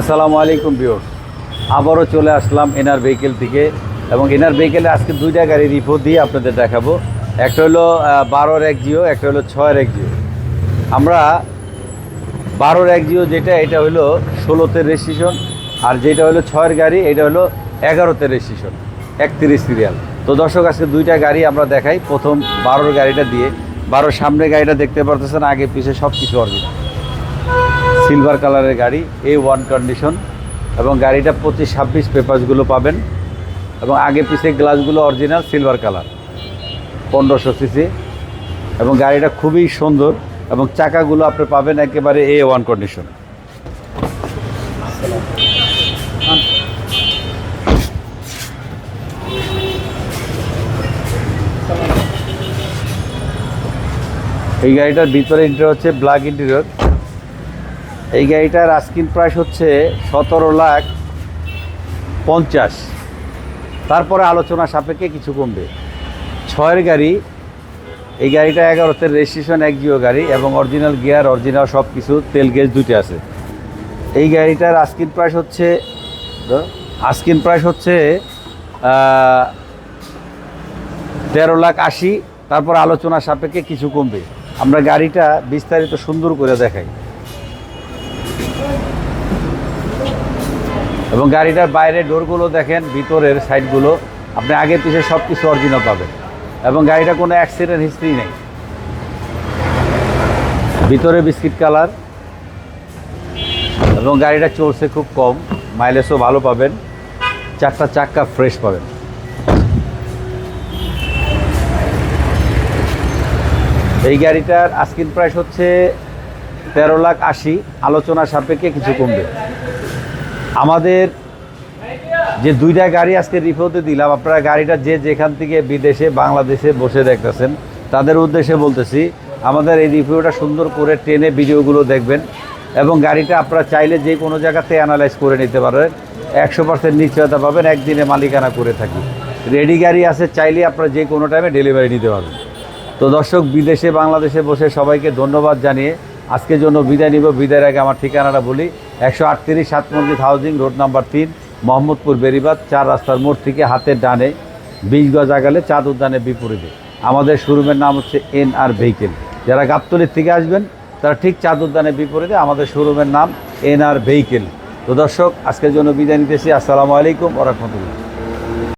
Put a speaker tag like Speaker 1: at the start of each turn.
Speaker 1: আসসালামু আলাইকুম বিওর আবারও চলে আসলাম এনার ভেহিকেল থেকে এবং এনার ভেহিকেলে আজকে দুইটা গাড়ি রিপোর্ট দিয়ে আপনাদের দেখাবো। একটা হলো বারোর এক জিও, একটা হলো ছয়ের এক জিও। আমরা বারোর এক জিও যেটা, এটা হলো ষোলোতে রেজিস্ট্রেশন আর যেটা হলো ছয়ের গাড়ি, এটা হলো এগারোতে রেজিস্ট্রেশন, একত্রিশ সিরিয়াল। তো দর্শক, আজকে দুইটা গাড়ি আমরা দেখাই। প্রথম বারোর গাড়িটা দিয়ে। বারোর সামনে গাড়িটা দেখতে পারতেছেন, আগে পিছিয়ে সব কিছু অরিজিনাল সিলভার কালারের গাড়ি এ ওয়ান কন্ডিশন এবং গাড়িটা পঁচিশ ছাব্বিশ পেপারসগুলো পাবেন, এবং আগে পিছে গ্লাসগুলো অরিজিনাল সিলভার কালার পনেরোশো সিসি এবং গাড়িটা খুবই সুন্দর, এবং চাকাগুলো আপনি পাবেন একেবারে এ ওয়ান কন্ডিশন এই গাড়িটার ভিতরে ইন্টার হচ্ছে ব্ল্যাক ইন্টেরিয়র এই গাড়িটার আস্কিন প্রাইস হচ্ছে সতেরো লাখ পঞ্চাশ। তারপরে আলোচনা সাপেক্ষে কিছু কমবে। ছয়ের গাড়ি, এই গাড়িটা এগারোতে রেজিস্ট্রেশন এক জিও গাড়ি এবং অরিজিনাল গিয়ার অরিজিনাল সব কিছু তেল গেজ দুইটা আছে। এই গাড়িটার আস্কিন প্রাইস হচ্ছে আস্কিন প্রাইস হচ্ছে তেরো লাখ আশি। তারপর আলোচনা সাপেক্ষে কিছু কমবে। আমরা গাড়িটা বিস্তারিত সুন্দর করে দেখাই। এবং গাড়িটার বাইরের ডোরগুলো দেখেন, ভিতরের সাইডগুলো। আপনি আগে পিছে সব কিছু অরিজিনাল পাবেন। এবং গাড়িটা কোনো অ্যাক্সিডেন্ট হিস্ট্রি নেই। ভিতরে বিস্কিট কালার। এবং গাড়িটা চলছে খুব কম। মাইলেজও ভালো পাবেন। চারটা চাক্কা ফ্রেশ পাবেন। এই গাড়িটার আস্কিন প্রাইস হচ্ছে তেরো লাখ আশি। আলোচনা সাপেক্ষে কিছু কমবে। আমাদের যে দুইটা গাড়ি আজকে রিপোর্টে দিলাম, আপনারা গাড়িটা যে যেখান থেকে বিদেশে, বাংলাদেশে বসে দেখতেছেন, তাদের উদ্দেশ্যে বলতেছি, আমাদের এই রিভিউটা সুন্দর করে ট্রেনে ভিডিওগুলো দেখবেন এবং গাড়িটা আপনারা চাইলে যে কোনো জায়গাতে অ্যানালাইজ করে নিতে পারেন একশো পার্সেন্ট নিশ্চয়তা পাবেন, একদিনে মালিকানা করে থাকি। রেডি গাড়ি আছে, চাইলে আপনারা যে কোনো টাইমে ডেলিভারি নিতে পারবেন। তো দর্শক, বিদেশে, বাংলাদেশে বসে সবাইকে ধন্যবাদ জানিয়ে আজকের জন্য বিদায় নিব। বিদায়ের আগে আমার ঠিকানাটা বলি একশো আটত্রিশ সাত মসজিদ হাউজিং রোড নাম্বার তিন, মোহাম্মদপুর বেরিবাদ, চার রাস্তার মোড় থেকে হাতের ডানে বিশ গজ আগালে চাঁদ উদ্যানের বিপরীতে। আমাদের শোরুমের নাম হচ্ছে এন আর ভেহিকেল। যারা গাবতলির থেকে আসবেন, তারা ঠিক চাঁদ উদ্যানের বিপরীতে আমাদের শোরুমের নাম এন আর ভেহিকেল। তো দর্শক, আজকের জন্য বিদায় নিতেছি। আসসালামু আলাইকুম ওরহমতুল্লাহ